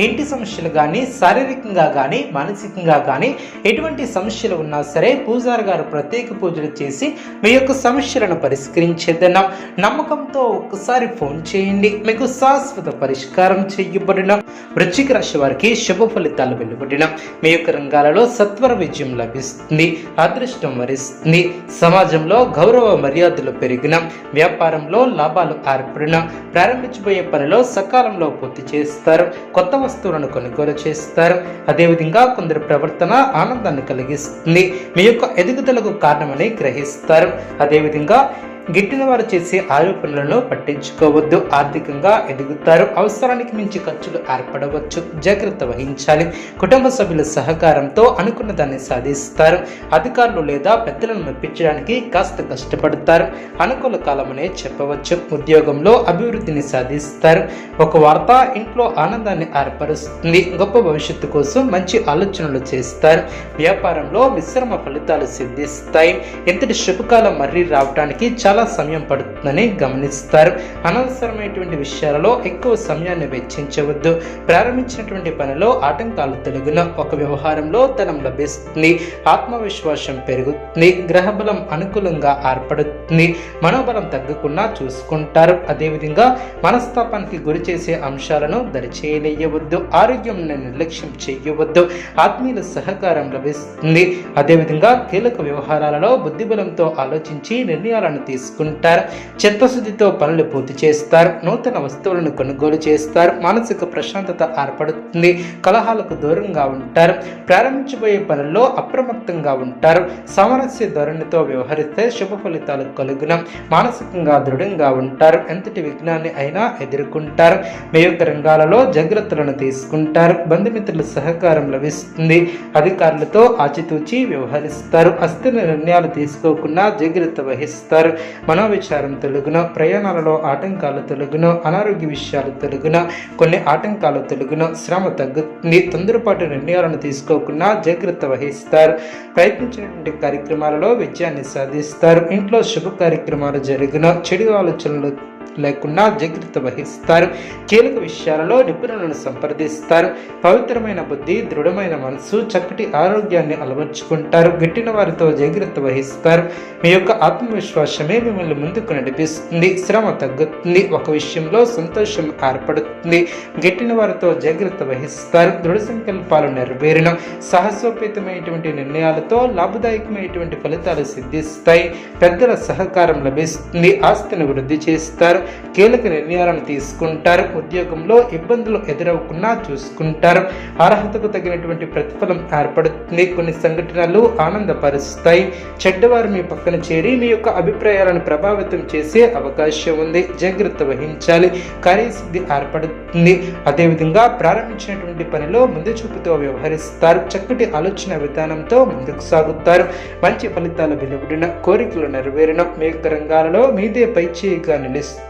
ఇంటి సమస్యలు కానీ శారీరకంగా కానీ మానసికంగా కానీ ఎటువంటి సమస్యలు ఉన్నా సరే పూజారి గారు ప్రత్యేక పూజలు చేసి మీ యొక్క సమస్యలను పరిష్కరించేదన్నాం నమ్మకంతో ఒక్కసారి ఫోన్ చేయండి. మీకు శాశ్వత పరిష్కారం చేయబడిన. వృశ్చిక రాశి వారికి శుభ ఫలితాలు వెలువడిన. మీ యొక్క రంగాలలో సత్వర విజయం లభిస్తుంది. అదృష్టం వరిస్తుంది. సమాజంలో గౌరవ మర్యాదలు పెరిగిన. వ్యాపారంలో లాభాలు ఏర్పడిన. ప్రారంభించబోయే పనిలో సకాలంలో పూర్తి చేస్తారు. కొత్త వస్తువులను కొనుగోలు చేస్తారు. అదేవిధంగా కొందరి ప్రవర్తన ఆనందాన్ని కలిగిస్తుంది. మీ యొక్క ఎదుగుదలకు కారణమని గ్రహిస్తారు. అదేవిధంగా గిట్టిన వారు చేసే ఆరోపణలను పట్టించుకోవద్దు. ఆర్థికంగా ఎదుగుతారు. అవసరానికి మించి ఖర్చులు ఏర్పడవచ్చు. జాగ్రత్త వహించాలి. కుటుంబ సభ్యుల సహకారంతో అనుకున్న దాన్ని సాధిస్తారు. అధికారులు లేదా పెద్దలను మెప్పించడానికి కాస్త కష్టపడతారు. అనుకూల కాలమనే చెప్పవచ్చు. ఉద్యోగంలో అభివృద్ధిని సాధిస్తారు. ఒక వార్త ఇంట్లో ఆనందాన్ని ఏర్పరుస్తుంది. గొప్ప భవిష్యత్తు కోసం మంచి ఆలోచనలు చేస్తారు. వ్యాపారంలో మిశ్రమ ఫలితాలు సిద్ధిస్తాయి. ఎంతటి శుభకాలం మర్రి రావడానికి చాలా సమయం పడుతుందని గమనిస్తారు. అనవసరమైనటువంటి విషయాలలో ఎక్కువ సమయాన్ని వెచ్చించవద్దు. ప్రారంభించినటువంటి పనిలో ఆటంకాలు తొలగిన ఒక వ్యవహారంలో ధనం లభిస్తుంది. ఆత్మవిశ్వాసం పెరుగుతుంది. గ్రహబలం అనుకూలంగా ఏర్పడుతుంది. మనోబలం తగ్గకుండా చూసుకుంటారు. అదేవిధంగా మనస్తాపానికి గురి చేసే అంశాలను దరిచేయలేయవద్దు. ఆరోగ్యం నిర్లక్ష్యం చేయవద్దు. ఆత్మీయుల సహకారం లభిస్తుంది. అదేవిధంగా కీలక వ్యవహారాలలో బుద్ధిబలంతో ఆలోచించి నిర్ణయాలను తీసుకుంటారు చిత్తశుద్ధితో పనులు పూర్తి చేస్తారు. నూతన వస్తువులను కొనుగోలు చేస్తారు. మానసిక ప్రశాంతత ఏర్పడుతుంది. కలహాలకు దూరంగా ఉంటారు. ప్రారంభించబోయే పనుల్లో అప్రమత్తంగా ఉంటారు. సామరస్య ధోరణితో వ్యవహరిస్తే శుభ ఫలితాలు కలుగున. మానసికంగా దృఢంగా ఉంటారు. ఎంతటి విఘ్నాన్ని అయినా ఎదుర్కొంటారు. మీ యొక్క రంగాలలో జాగ్రత్తలను తీసుకుంటారు. బంధుమిత్రుల సహకారం లభిస్తుంది. అధికారులతో ఆచితూచి వ్యవహరిస్తారు. అస్థిర నిర్ణయాలు తీసుకోకుండా జాగ్రత్త వహిస్తారు. మనోవిచారం తొలగున ప్రయాణాలలో ఆటంకాలు తొలగున అనారోగ్య విషయాలు తొలగున కొన్ని ఆటంకాలు తొలగున శ్రమ తగ్గుతుంది. తొందరపాటు నిర్ణయాలను తీసుకోకుండా జాగ్రత్త వహిస్తారు. ప్రయత్నించినటువంటి కార్యక్రమాలలో విజయాన్ని సాధిస్తారు. ఇంట్లో శుభ కార్యక్రమాలు జరిగిన చెడు ఆలోచనలు లేకుండా జాగ్రత్త వహిస్తారు. కీలక విషయాలలో నిపుణులను సంప్రదిస్తారు. పవిత్రమైన బుద్ధి దృఢమైన మనసు చక్కటి ఆరోగ్యాన్ని అలవర్చుకుంటారు. గట్టిన వారితో జాగ్రత్త వహిస్తారు. మీ యొక్క ఆత్మవిశ్వాసమే మిమ్మల్ని ముందుకు నడిపిస్తుంది. శ్రమ తగ్గుతుంది. ఒక విషయంలో సంతోషం ఏర్పడుతుంది. గట్టిన వారితో జాగ్రత్త వహిస్తారు. దృఢ సంకల్పాలు నెరవేరిన. సాహసోపేతమైనటువంటి నిర్ణయాలతో లాభదాయకమైనటువంటి ఫలితాలు సిద్ధిస్తాయి. పెద్దల సహకారం లభిస్తుంది. ఆస్తిని వృద్ధి చేస్తారు. కీలక నిర్ణయాలను తీసుకుంటారు. ఉద్యోగంలో ఇబ్బందులు ఎదురవకుండా చూసుకుంటారు. అర్హతకు తగినటువంటి ప్రతిఫలం ఏర్పడుతుంది. కొన్ని సంఘటనలు ఆనందపరుస్తాయి. చెడ్డవారు మీ పక్కన చేరి మీ యొక్క అభిప్రాయాలను ప్రభావితం చేసే అవకాశం ఉంది. జాగ్రత్త వహించాలి. కార్యసిద్ధి ఏర్పడుతుంది. అదేవిధంగా ప్రారంభించినటువంటి పనిలో ముందు చూపుతో వ్యవహరిస్తారు. చక్కటి ఆలోచన విధానంతో ముందుకు సాగుతారు. మంచి ఫలితాలు వెలువడిన కోరికలు నెరవేరిన మీ యొక్క రంగాలలో మీదే పైచేయిగా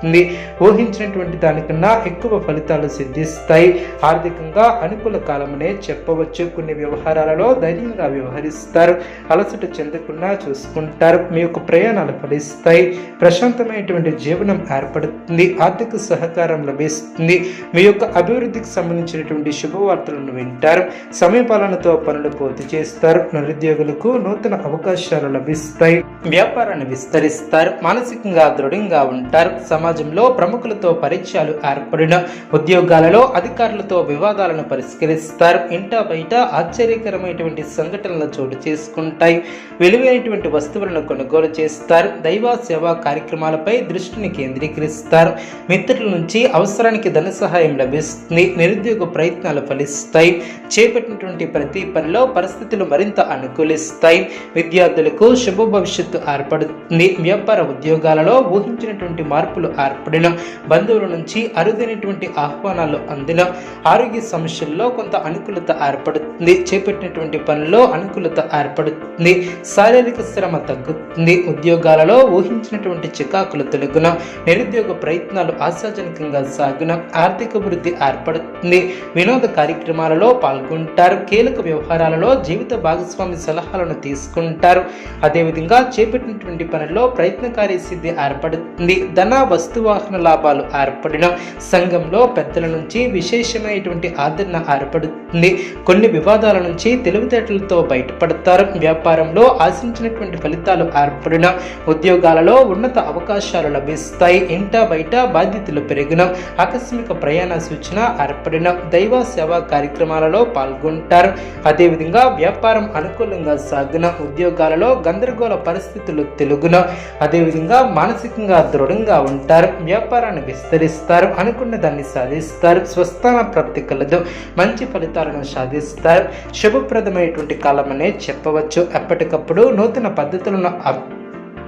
సిద్ధిస్తుంది ఊహించినటువంటి దానికన్నా ఎక్కువ ఫలితాలు సిద్ధిస్తాయి. ఆర్థికంగా అనుకూల కాలమనే చెప్పవచ్చు. కొన్ని వ్యవహారాలలో ధైర్యంగా వ్యవహరిస్తారు. అలసట చెందకుండా చూసుకుంటారు. మీ యొక్క ప్రయాణాలు ఫలిస్తాయి. ప్రశాంతమైనటువంటి జీవనం ఏర్పడుతుంది. ఆర్థిక సహకారం లభిస్తుంది. మీ యొక్క అభివృద్ధికి సంబంధించినటువంటి శుభవార్తలను వింటారు. సమయపాలనతో పనులు పూర్తి చేస్తారు. నిరుద్యోగులకు నూతన అవకాశాలు లభిస్తాయి. వ్యాపారాన్ని విస్తరిస్తారు. మానసికంగా దృఢంగా ఉంటారు. సమాజంలో ప్రముఖులతో పరిచయాలు ఏర్పడిన ఉద్యోగాలలో అధికారులతో వివాదాలను పరిష్కరిస్తారు. ఇంట బయట ఆశ్చర్యకరమైనటువంటి సంఘటనలు చోటు చేసుకుంటాయి. విలువైనటువంటి వస్తువులను కొనుగోలు చేస్తారు. దైవ సేవా కార్యక్రమాలపై దృష్టిని కేంద్రీకరిస్తారు. మిత్రుల నుంచి అవసరానికి ధన సహాయం లభిస్తుంది. నిరుద్యోగ ప్రయత్నాలు ఫలిస్తాయి. చేపట్టినటువంటి ప్రతి పనిలో పరిస్థితులు మరింత అనుకూలిస్తాయి. విద్యార్థులకు శుభ భవిష్యత్తు ఏర్పడుతుంది. వ్యాపార ఉద్యోగాలలో ఊహించినటువంటి మార్పులు ఏర్పడిన బంధువుల నుంచి అరుదైనటువంటి ఆహ్వానాలు అందిన ఆరోగ్య సమస్యల్లో కొంత అనుకూలత ఏర్పడుతుంది. చేపట్టినటువంటి పనుల్లో అనుకూలత ఏర్పడుతుంది. శారీరక శ్రమ తగ్గుతుంది. ఉద్యోగాలలో ఊహించినటువంటి చికాకులు తొలగున నిరుద్యోగ ప్రయత్నాలు ఆశాజనకంగా సాగున ఆర్థిక వృద్ధి ఏర్పడుతుంది. వినోద కార్యక్రమాలలో పాల్గొంటారు. కీలక వ్యవహారాలలో జీవిత భాగస్వామి సలహాలను తీసుకుంటారు. అదేవిధంగా చేపట్టినటువంటి పనుల్లో ప్రయత్నకారి సిద్ధి ఏర్పడుతుంది. ధన వస్తు వాహన లాభాలు ఏర్పడిన సంఘంలో పెద్దల నుంచి విశేషమైనటువంటి ఆదరణ ఏర్పడుతుంది. కొన్ని వివాదాల నుంచి తెలివితేటలతో బయటపడతారు. వ్యాపారంలో ఆశించినటువంటి ఫలితాలు ఏర్పడిన ఉద్యోగాలలో ఉన్నత అవకాశాలు లభిస్తాయి. ఇంట బయట బాధ్యతలు పెరిగిన ఆకస్మిక ప్రయాణ సూచన ఏర్పడిన దైవ సేవా కార్యక్రమాలలో పాల్గొంటారు. అదేవిధంగా వ్యాపారం అనుకూలంగా సాగిన ఉద్యోగాలలో గందరగోళ పరిస్థితులు తెలుగున అదేవిధంగా మానసికంగా దృఢంగా ఉంటారు వ్యాపారాన్ని విస్తరిస్తారు అనుకున్న దాన్ని సాధిస్తారు స్వస్థాన ప్రాప్తి కలదు మంచి ఫలితాలను సాధిస్తారు. శుభప్రదమైనటువంటి కాలం అనే చెప్పవచ్చు. ఎప్పటికప్పుడు నూతన పద్ధతులను